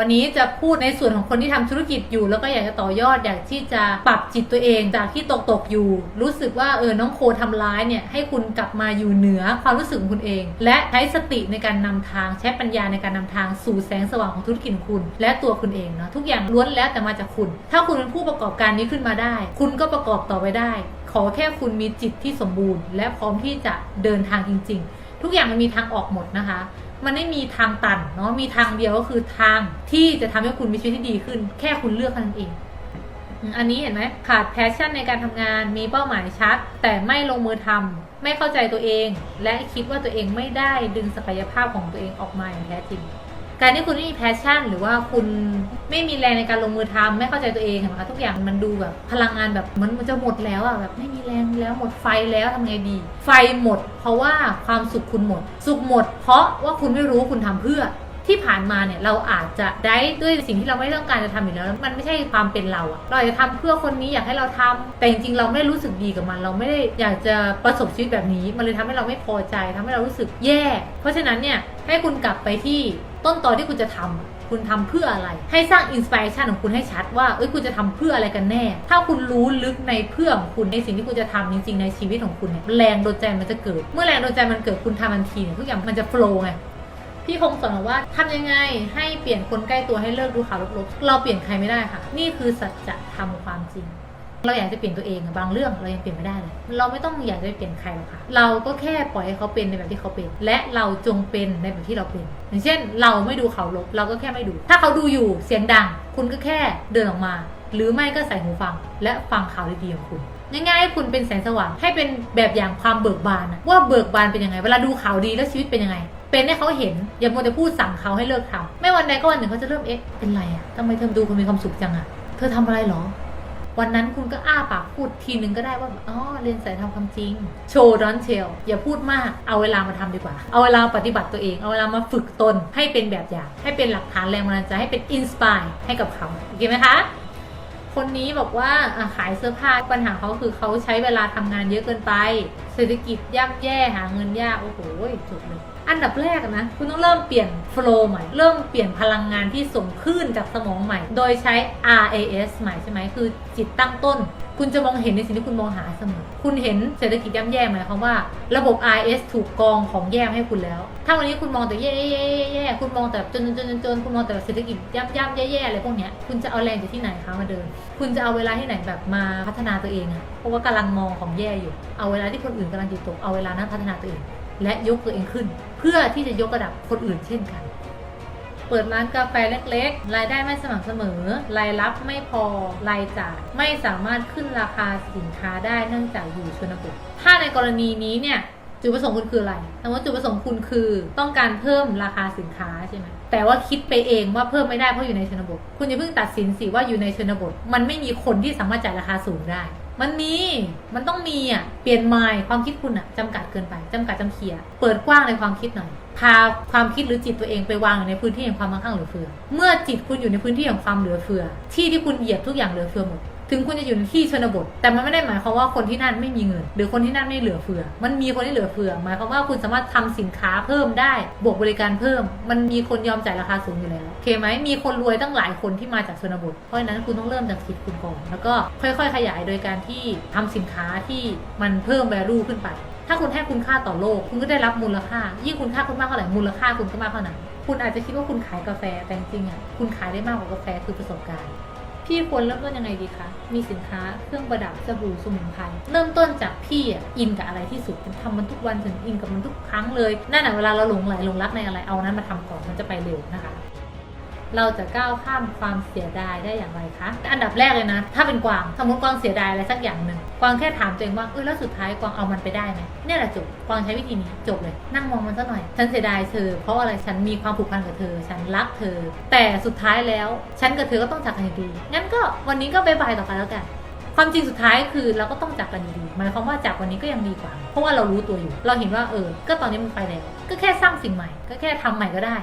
วันนี้จะพูดในส่วนของคนที่ทำธุรกิจอยู่ แล้วก็อยากจะต่อยอดอยากที่จะปรับจิตตัวเองจากที่ตกตกอยู่ รู้สึกว่าเออน้องโคทำร้ายเนี่ยให้คุณกลับมาอยู่เหนือความรู้สึกของคุณเอง และใช้สติในการนำทางใช้ปัญญาในการนำทางสู่แสงสว่างของธุรกิจคุณ และตัวคุณเองเนาะทุกอย่างล้วนแล้วแต่มาจากคุณ ถ้าคุณเป็นผู้ประกอบการนี้ขึ้นมาได้ คุณก็ประกอบต่อไปได้ ขอแค่คุณมีจิตที่สมบูรณ์ และพร้อมที่จะเดินทางจริง ๆ ทุกอย่างมันมีทางออกหมดนะคะ มันไม่มีทางตันเนาะมีทางเดียวก็คือทางที่จะทำให้คุณมีชีวิตที่ดีขึ้น แค่คุณเลือกเท่านั้นเองอันนี้เห็นไหมขาดแพชชั่นในการทำงานมีเป้าหมายชัด แต่ไม่ลงมือทำไม่เข้าใจตัวเอง และคิดว่าตัวเองไม่ได้ดึงศักยภาพของตัวเองออกมาอย่างแท้จริง การที่คุณไม่มีแพชชั่น หรือว่าคุณไม่มีแรงในการลงมือทำไม่เข้าใจตัวเองเห็นไหมคะทุกอย่างมันดูแบบพลังงานแบบมันมันจะหมดแล้วอะแบบไม่มีแรงแล้วหมดไฟแล้วทำไงดี ไฟหมด เพราะว่าความสุขคุณหมด สุขหมด เพราะว่าคุณไม่รู้คุณทำเพื่อที่ผ่านมาเนี่ยเราอาจจะได้ด้วยสิ่งที่เราไม่ต้องการจะทำอยู่แล้วมันไม่ใช่ความเป็นเราอะเราอยากจะทำเพื่อคนนี้อยากให้เราทำแต่จริงๆเราไม่ได้รู้สึกดีกับมัน เราไม่ได้อยากจะประสบชีวิตแบบนี้ มันเลยทำให้เราไม่พอใจทำให้เรารู้สึกแย่ เพราะฉะนั้นเนี่ยให้คุณกลับไปที่ ต้นตอที่คุณจะทำอะคุณทำเพื่ออะไร ให้สร้างอินสปิเรชันของคุณให้ชัดว่า เอ้ย คุณจะทำเพื่ออะไรกันแน่ ถ้าคุณรู้ลึกในเพื่อของคุณในสิ่งที่คุณจะทำจริงๆในชีวิตของคุณเนี่ยแรงโดนใจมันจะเกิด เมื่อแรงโดนใจมันเกิดคุณทำทันทีเนี่ยทุกอย่างมันจะโฟล์ไงพี่คงสอนว่าทำยังไงให้เปลี่ยนคนใกล้ตัวให้เลิกดูข่าวลบๆ เราเปลี่ยนใครไม่ได้ค่ะ นี่คือสัจธรรมความจริง เราอยากจะเปลี่ยนตัวเองบางเรื่องเรายังเปลี่ยนไม่ได้เลย เราไม่ต้องอยากจะเปลี่ยนใครหรอกค่ะ เราก็แค่ปล่อยให้เขาเป็นในแบบที่เขาเป็น และเราจงเป็นในแบบที่เราเป็น อย่างเช่น เราไม่ดูข่าวลบเราก็แค่ไม่ดู ถ้าเขาดูอยู่เสียงดัง คุณก็แค่เดินออกมา หรือไม่ก็ใส่หูฟัง และฟังข่าวดีๆของคุณง่ายๆให้คุณเป็นแสงสว่างให้เป็นแบบอย่างความเบิกบานว่าเบิกบานเป็นยังไง เวลาดูข่าวดีแล้วชีวิตเป็นยังไง เป็นให้เขาเห็นอย่ามัวแต่พูดสั่งเขาให้เลิกทำไม่วันใดก็วันหนึ่งเขาจะเริ่มเอ๊ะเป็นไรอะทำไมเธอดูคนมีความสุขจังอะเธอทำอะไรหรอ วันนั้นคุณก็อ้าปากพูดทีนึงก็ได้ว่าแบบอ๋อเรียนสายทำความจริง โชว์ดอนเชลอย่าพูดมากเอาเวลามาทำดีกว่า เอาเวลาปฏิบัติตัวเอง เอาเวลามาฝึกตนให้เป็นแบบอย่าง ให้เป็นหลักฐานแรงบันดาลใจให้เป็นอินสปายให้กับเขาโอเคไหมคะคนนี้บอกว่าขายเสื้อผ้าปัญหาเขาคือเขาใช้เวลาทำงานเยอะเกินไป เศรษฐกิจย่ำแย่หาเงินยากโอ้โหจบเลย อันดับแรกนะคุณต้องเริ่มเปลี่ยนโฟล์ใหม่ เริ่มเปลี่ยนพลังงานที่ส่งคลื่นจากสมองใหม่ โดยใช้ RAS ใหม่ใช่ไหมคือจิตตั้งต้น คุณจะมองเห็นในสิ่งที่คุณมองหาเสมอ คุณเห็นเศรษฐกิจย่ำแย่หมายความว่า ระบบ RS ถูกกองของแย่มให้คุณแล้ว ถ้าวันนี้คุณมองแต่แย่แย่แย่คุณมองแต่จนจนจนจนคุณมองแต่เศรษฐกิจย่ำย่ำแย่แย่อะไรพวกเนี้ยคุณจะเอาแรงจากที่ไหนคะมาเดิน คุณจะเอาเวลาที่ไหนแบบมาพัฒนาตัวเองอะเพราะว่ากำลังมองของแย่อยู่ เอาเวลาที่คนอื่นกำลังจิตตกเอาเวลานั้นพัฒนาตัวเองและยกตัวเองขึ้น พื่อที่จะยกระดับคนอื่นเช่นกัน เปิดร้านกาแฟเล็กๆ รายได้ไม่สม่ำเสมอ รายรับไม่พอ รายจ่าย ไม่สามารถขึ้นราคาสินค้าได้เนื่องจากอยู่ชนบท ถ้าในกรณีนี้เนี่ยจุดประสงค์คุณคืออะไรสมมติจุดประสงค์คุณคือต้องการเพิ่มราคาสินค้าใช่ไหมแต่ว่าคิดไปเองว่าเพิ่มไม่ได้เพราะอยู่ในชนบท คุณอย่าเพิ่งตัดสินสิว่าอยู่ในชนบท มันไม่มีคนที่สามารถจ่ายราคาสูงได้ มันมี มันต้องมีอะ เปลี่ยนไมายความคิดคุณอะจำกัดเกินไปจำกัดจำเขียเปิดกว้างในความคิดหน่อย พาความคิดหรือจิตตัวเองไปวางอยู่ในพื้นที่แห่งความมั่งคั่งเหลือเฟือ เมื่อจิตคุณอยู่ในพื้นที่แห่งความเหลือเฟือ ที่ที่คุณเหยียบทุกอย่างเหลือเฟือหมด ถึงคุณจะอยู่ในที่ชนบท แต่มันไม่ได้หมายความว่าคนที่นั่นไม่มีเงิน หรือคนที่นั่นไม่เหลือเฟือ มันมีคนที่เหลือเฟือ หมายความว่าคุณสามารถทำสินค้าเพิ่มได้ บวกบริการเพิ่ม มันมีคนยอมจ่ายราคาสูงอยู่แล้วโอเคไหมมีคนรวยตั้งหลายคนที่มาจากชนบท เพราะฉะนั้นคุณต้องเริ่มจากจิตคุณก่อน แล้วก็ค่อยๆ ขยายโดยการที่ทำสินค้าที่มันเพิ่ม value ขึ้นไป ถ้าคุณให้คุณค่าต่อโลก คุณก็ได้รับมูลค่า ยิ่งคุณค่าคุณมากเท่าไหร่ มูลค่าคุณก็มากเท่านั้น คุณอาจจะคิดว่าคุณขายกาแฟ แต่จริงๆอะ คุณขายได้มากกว่ากาแฟคือประสบการณ์ พี่ควรเริ่มต้นยังไงดีคะ มีสินค้าเครื่องประดับสบู่สมุนไพรเริ่มต้นจากพี่อะอินกับอะไรที่สุดทำมันทุกวันถึงอินกับมันทุกครั้งเลยนั่นแหะเวลาเราหลงไหลหลงรักในอะไรเอานั้นมาทำก่อนมันจะไปเร็วนะคะ เราจะก้าวข้ามความเสียดายได้อย่างไรคะ อันดับแรกเลยนะ ถ้าเป็นกวางสมมติกวางเสียดายอะไรสักอย่างหนึ่งกวางแค่ถามตัวเองว่าเออแล้วสุดท้ายกวางเอามันไปได้ไหมเนี่ยแหละจบกวางใช้วิธีนี้จบเลย นั่งมองมันสักหน่อย ฉันเสียดายเธอ เพราะอะไรฉันมีความผูกพันกับเธอ ฉันรักเธอ แต่สุดท้ายแล้ว ฉันกับเธอก็ต้องจากกันอยู่ดีงั้นก็วันนี้ก็บายบายต่อกันแล้วกันความจริงสุดท้ายคือเราก็ต้องจากกันดีหมายความว่าจากวันนี้ก็ยังดีกว่า เพราะว่าเรารู้ตัวอยู่ เราเห็นว่าเออ ก็ตอนนี้มันไปแล้ว ก็แค่สร้างสิ่งใหม่ ก็แค่ทำใหม่ก็ได้